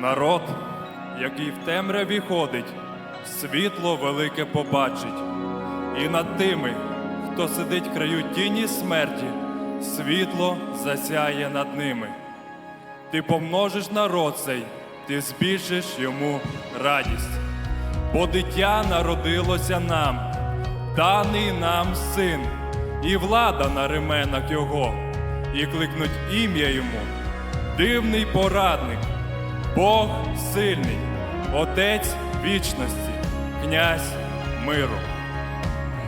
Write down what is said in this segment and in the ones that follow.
народ, який в темряві ходить, світло велике побачить, і над тими, хто сидить краю тіні смерті, світло засяє над ними. Ти помножиш народ цей, ти збільшиш йому радість, бо дитя народилося нам, даний нам син, і влада на ременах Його, і кликнуть ім'я йому, дивний порадник. Бог сильний, Отець вічності, князь миру.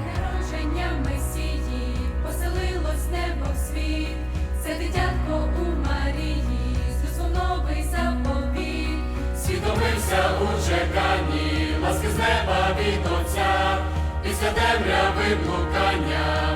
Народження Месії поселилось небо в світ, це дитятко у Марії, зусуновий заповіт. Світ у чеканні, ласки з неба від отця, після темряви блукання.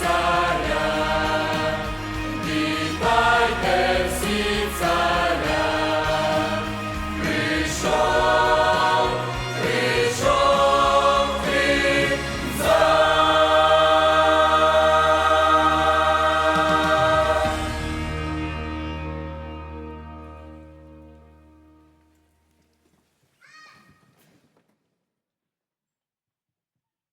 Jesus.